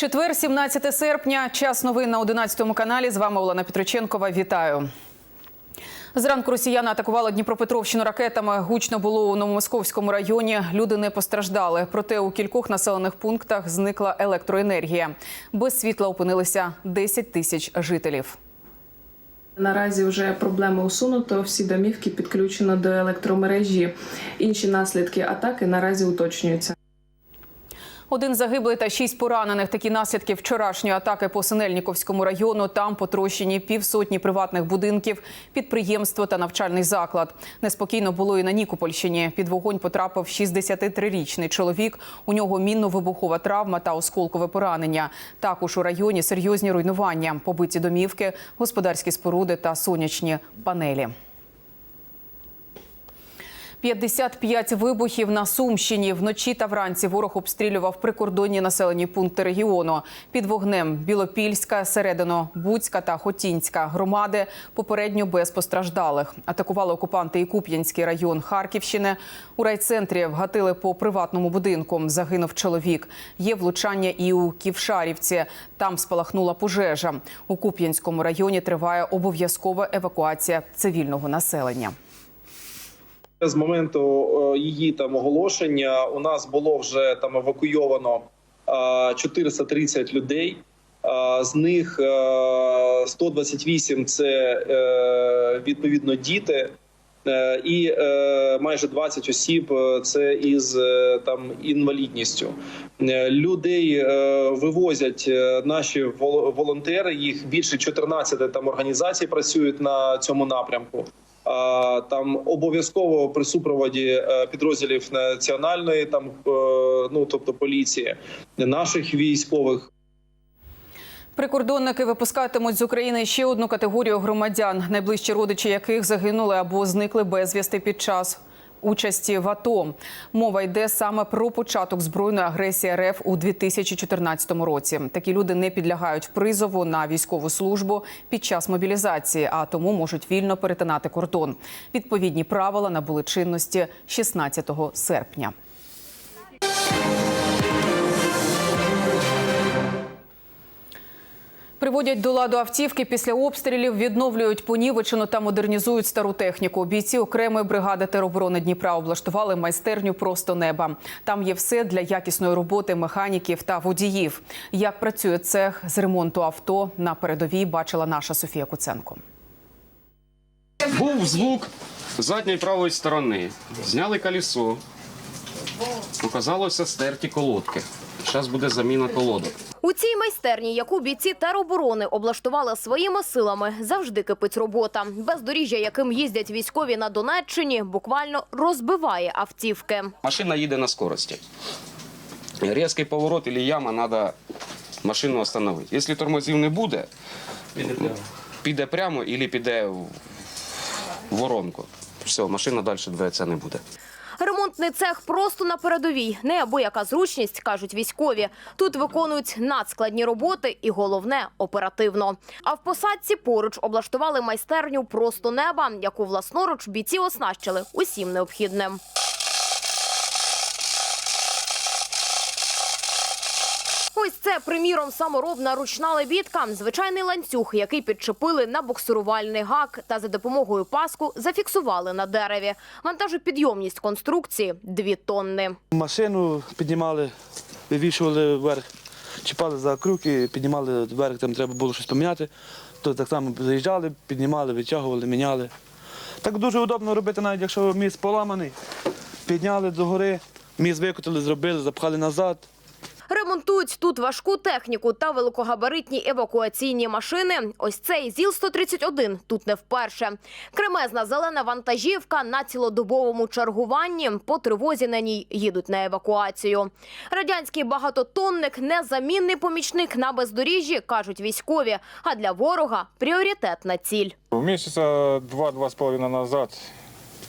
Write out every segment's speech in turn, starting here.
Четвер, 17 серпня. Час новин на 11 каналі. З вами Олена Петриченкова. Вітаю. Зранку росіяни атакували Дніпропетровщину ракетами. Гучно було у Новомосковському районі. Люди не постраждали. Проте у кількох населених пунктах зникла електроенергія. Без світла опинилися 10 тисяч жителів. Наразі вже проблеми усунуто. Всі домівки підключено до електромережі. Інші наслідки атаки наразі уточнюються. Один загиблий та шість поранених. Такі наслідки вчорашньої атаки по Синельніковському району. Там потрощені півсотні приватних будинків, підприємство та навчальний заклад. Неспокійно було і на Нікопольщині. Під вогонь потрапив 63-річний чоловік. У нього мінно-вибухова травма та осколкове поранення. Також у районі серйозні руйнування, побиті домівки, господарські споруди та сонячні панелі. 55 вибухів на Сумщині. Вночі та вранці ворог обстрілював прикордонні населені пункти регіону. Під вогнем Білопільська, Середино, Буцька та Хотінська громади попередньо без постраждалих. Атакували окупанти і Куп'янський район Харківщини. У райцентрі вгатили по приватному будинку. Загинув чоловік. Є влучання і у Ківшарівці. Там спалахнула пожежа. У Куп'янському районі триває обов'язкова евакуація цивільного населення. З моменту е, її там оголошення у нас було вже там евакуйовано е, 430 людей. Е, З них е, 128 – це е, відповідно діти, е, і е, майже 20 осіб е, це із е, там інвалідністю. Е, Людей е, вивозять е, наші вол- волонтери. Їх більше 14 там організацій працюють на цьому напрямку. Там обов'язково при супроводі е, підрозділів національної, там е, ну тобто поліції, наших військових. Прикордонники випускатимуть з України ще одну категорію громадян, найближчі родичі яких загинули або зникли безвісти під час участі в АТО. Мова йде саме про початок збройної агресії РФ у 2014 році. Такі люди не підлягають призову на військову службу під час мобілізації, а тому можуть вільно перетинати кордон. Відповідні правила набули чинності 16 серпня. Приводять до ладу автівки після обстрілів, відновлюють понівечену та модернізують стару техніку. Бійці окремої бригади тероборони Дніпра облаштували майстерню просто неба. Там є все для якісної роботи механіків та водіїв. Як працює цех з ремонту авто на передовій, бачила наша Софія Куценко. Був звук задньої правої сторони. Зняли колесо. Оказалося стерті колодки. Зараз буде заміна колодок. У цій майстерні, яку бійці тероборони облаштували своїми силами, завжди кипить робота. Бездоріжжя, яким їздять військові на Донеччині, буквально розбиває автівки. Машина їде на скорості. Різкий поворот або яма, треба машину встановити. Якщо тормозів не буде, піде прямо або піде в воронку. Все, машина далі двигатися не буде. Ремонтний цех просто на передовій. Неабияка зручність, кажуть військові. Тут виконують надскладні роботи і головне оперативно. А в посадці поруч облаштували майстерню просто неба, яку власноруч бійці оснащили усім необхідним. Ось це, приміром, саморобна ручна лебідка, звичайний ланцюг, який підчепили на буксирувальний гак та за допомогою паску зафіксували на дереві. Вантажопідйомність конструкції – дві тонни. Машину піднімали, вивішували вверх, чіпали за крюки, піднімали вверх, там треба було щось поміняти. То так само заїжджали, піднімали, витягували, міняли. Так дуже удобно робити, навіть якщо міст поламаний. Підняли догори, міст викотили, зробили, запхали назад. Ремонтують тут важку техніку та великогабаритні евакуаційні машини. Ось цей ЗІЛ-131 тут не вперше. Кремезна зелена вантажівка на цілодобовому чергуванні. По тривозі на ній їдуть на евакуацію. Радянський багатотонник – незамінний помічник на бездоріжжі, кажуть військові. А для ворога – пріоритетна ціль. Месяца два-два с половиной назад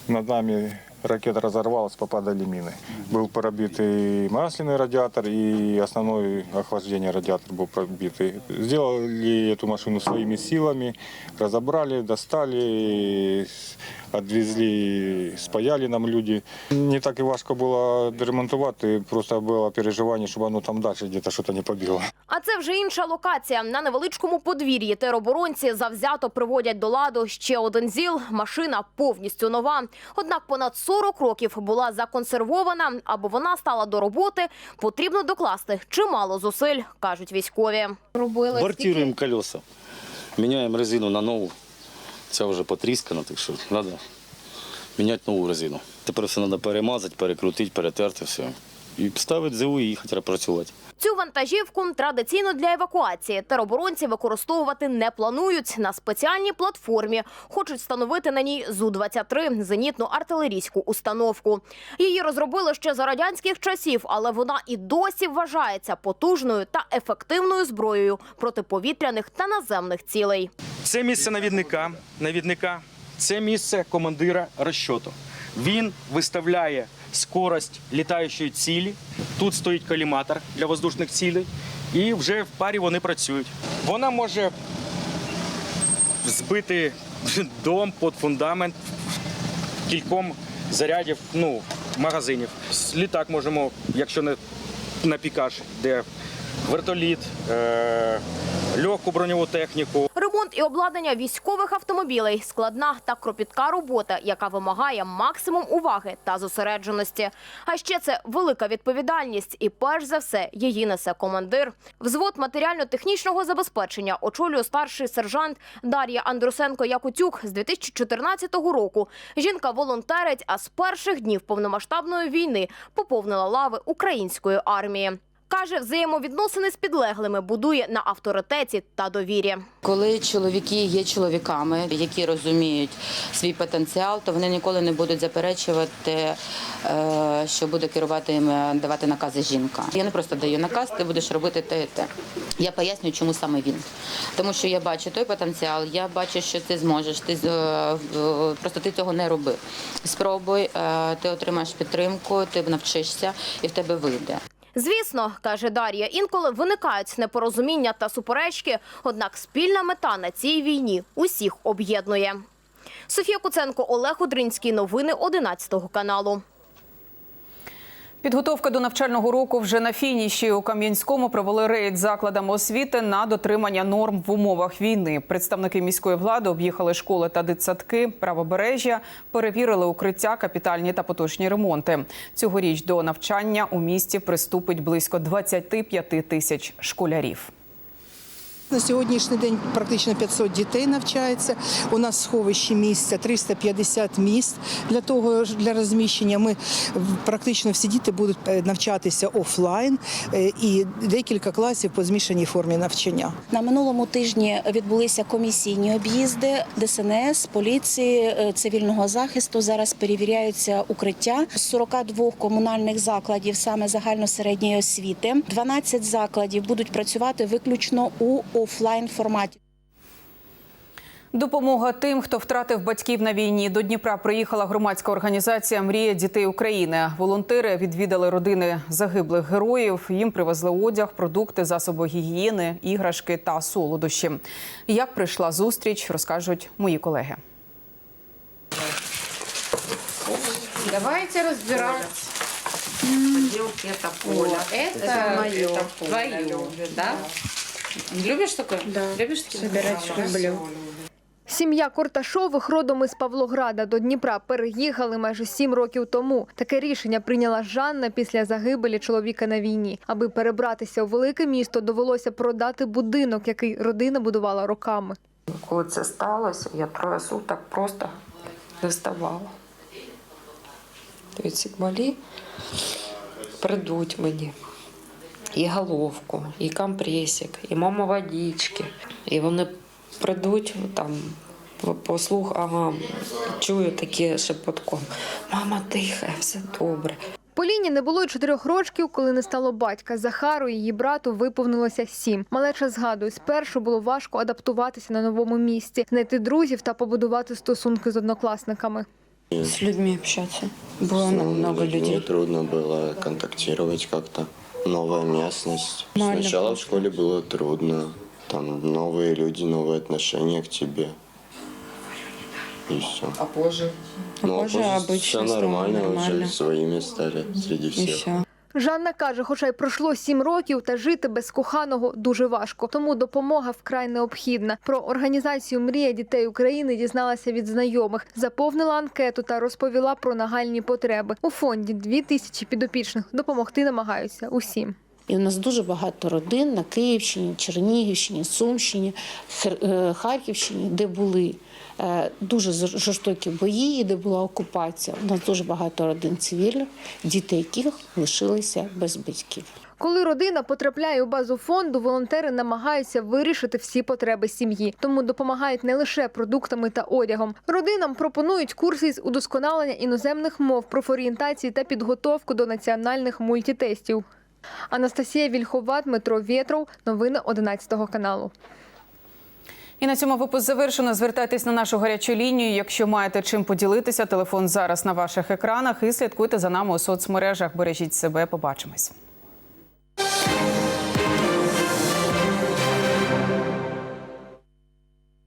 над нами ракета разорвалась, попадали мины. Был пробитый масляный радиатор и основной охлаждение радиатор был пробитый. Сделали эту машину своими силами, разобрали, достали, відвезли, спаяли нам люди. Не так і важко було ремонтувати, просто було переживання, щоб воно там далі десь щось не побігло. А це вже інша локація. На невеличкому подвір'ї тероборонці завзято приводять до ладу ще один ЗІЛ. Машина повністю нова. Однак понад 40 років була законсервована. Аби вона стала до роботи, потрібно докласти чимало зусиль, кажуть військові. Бортіруємо колеса, міняємо резину на нову. Ця вже потріскана, так що треба міняти нову резину. Тепер все треба перемазати, перекрутити, перетерти все. І ставити ЗУ і їхати працювати. Цю вантажівку традиційно для евакуації тероборонці використовувати не планують. На спеціальній платформі хочуть встановити на ній Зу-23 – зенітну артилерійську установку. Її розробили ще за радянських часів, але вона і досі вважається потужною та ефективною зброєю протиповітряних та наземних цілей. Це місце навідника, навідника, це місце командира розчоту. Він виставляє скорость літаючої цілі. Тут стоїть коліматор для воздушних цілей, і вже в парі вони працюють. Вона може збити дом під фундамент кільком зарядів ну, магазинів. Літак можемо, якщо не на пікаж, де вертоліт, е- легку броньову техніку. Ремонт і обладнання військових автомобілей – складна та кропітка робота, яка вимагає максимум уваги та зосередженості. А ще це велика відповідальність і, перш за все, її несе командир. Взвод матеріально-технічного забезпечення очолює старший сержант Дар'я Андрусенко-Якутюк з 2014 року. Жінка волонтерить, а з перших днів повномасштабної війни поповнила лави української армії. Каже, взаємовідносини з підлеглими будує на авторитеті та довірі. Коли чоловіки є чоловіками, які розуміють свій потенціал, то вони ніколи не будуть заперечувати, е, що буде керувати їм, е, давати накази жінка. Я не просто даю наказ, ти будеш робити те те. Я пояснюю, чому саме він. Тому що я бачу той потенціал, я бачу, що ти зможеш. Ти е, просто ти цього не роби. Спробуй, ти отримаєш підтримку, ти навчишся і в тебе вийде. Звісно, каже Дар'я, інколи виникають непорозуміння та суперечки, однак спільна мета на цій війні усіх об'єднує. Софія Куценко, Олег Удринський. Новини 11 каналу. Підготовка до навчального року вже на фініші. У Кам'янському провели рейд закладам освіти на дотримання норм в умовах війни. Представники міської влади об'їхали школи та дитсадки, правобережжя, перевірили укриття, капітальні та поточні ремонти. Цьогоріч до навчання у місті приступить близько 25 тисяч школярів. На сьогоднішній день практично 500 дітей навчається. У нас в сховищі місця 350 місць для того для розміщення. Ми практично всі діти будуть е, навчатися офлайн е, і декілька класів по змішаній формі навчання. На минулому тижні відбулися комісійні об'їзди ДСНС, поліції, е, цивільного захисту. Зараз перевіряються укриття з 42 комунальних закладів, саме загальносередньої освіти. 12 закладів будуть працювати виключно у офлайн форматі. Допомога тим, хто втратив батьків на війні. До Дніпра приїхала громадська організація Мрія дітей України. Волонтери відвідали родини загиблих героїв. Їм привезли одяг, продукти, засоби гігієни, іграшки та солодощі. Як прийшла зустріч, розкажуть мої колеги. Давайте Поля. это, мое. твое, да? Любишь такое? Да. Любишь такие? Собирать люблю. Сім'я Корташових родом із Павлограда до Дніпра переїхали майже сім років тому. Таке рішення прийняла Жанна після загибелі чоловіка на війні. Аби перебратися у велике місто, довелося продати будинок, який родина будувала роками. Коли це сталося, я троє суток просто не вставала. Тобто ці малі придуть мені і головку, і компресик, і мама водички. І вони прийдуть там послух, ага, чую таке шепотком. Мама дихає, все добре. Поліні не було й чотирьох років, коли не стало батька. Захару і її брату виповнилося сім. Малеча згадує, спершу було важко адаптуватися на новому місці, знайти друзів та побудувати стосунки з однокласниками. С людьми общаться. Было много людей. трудно было контактировать как-то. Новая местность. Нормально Сначала в школе было трудно. Там новые люди, новые отношения к тебе. и все. А позже? Ну, а позже позже обычно все нормально, нормально. уже своими стали среди всех. Жанна каже, хоча й пройшло сім років, та жити без коханого дуже важко. Тому допомога вкрай необхідна. Про організацію Мрія дітей України дізналася від знайомих, заповнила анкету та розповіла про нагальні потреби. У фонді дві тисячі підопічних допомогти намагаються усім. І у нас дуже багато родин на Київщині, Чернігівщині, Сумщині, е, Харківщині, де були дуже зор- жорстокі бої, де була окупація. У нас дуже багато родин цивільних, діти яких лишилися без батьків. Коли родина потрапляє у базу фонду, волонтери намагаються вирішити всі потреби сім'ї, тому допомагають не лише продуктами та одягом. Родинам пропонують курси з удосконалення іноземних мов, профорієнтації та підготовку до національних мультитестів. Анастасія Вільхова, Дмитро Вєтров. Новини 11 каналу. І на цьому випуск завершено. Звертайтесь на нашу гарячу лінію. Якщо маєте чим поділитися, телефон зараз на ваших екранах. І слідкуйте за нами у соцмережах. Бережіть себе. Побачимось.